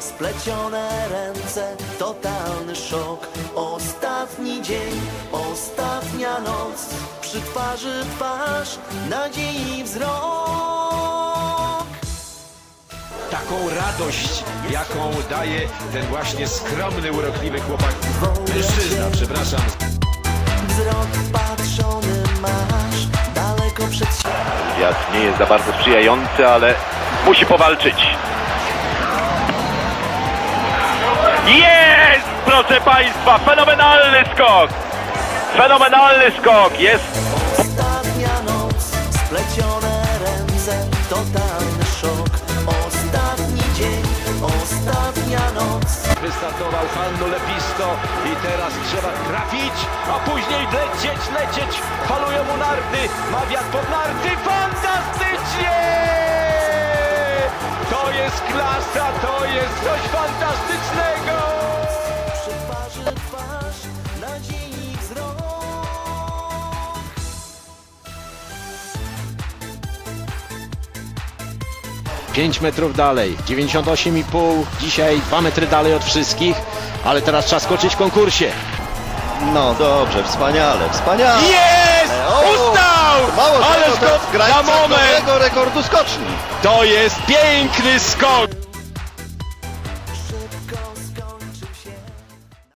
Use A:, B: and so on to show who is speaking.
A: splecione ręce, totalny szok. Ostatni dzień, ostatnia noc, przy twarzy twarz, nadziei wzrok.
B: taką radość, jaką daje ten właśnie skromny, urokliwy chłopak. Mężczyzna, przepraszam.
A: Wzrok patrzony masz, daleko przed siebie.
C: Wiatr nie jest za bardzo sprzyjający, ale musi powalczyć. Proszę Państwa, fenomenalny skok! Fenomenalny skok! Jest
A: Ostatnia noc, splecione ręce, totalny szok. Ostatni dzień, ostatnia noc.
B: Wystartował Hannu Lepisto i teraz trzeba trafić, a później lecieć, lecieć. Falują mu narty, ma wiatr pod narty. Fantastycznie! To jest klasa, to jest coś fantastycznego! 5 metrów dalej, 98,5, dzisiaj 2 metry dalej od wszystkich, ale teraz trzeba skoczyć w konkursie.
D: No dobrze, wspaniale, wspaniale.
B: Jest!
D: O!
B: Ustał!
D: Mało
B: Ale
D: tego, to
B: skok
D: jest granica
B: na moment!
D: rekordu skoczni.
B: To jest piękny skok!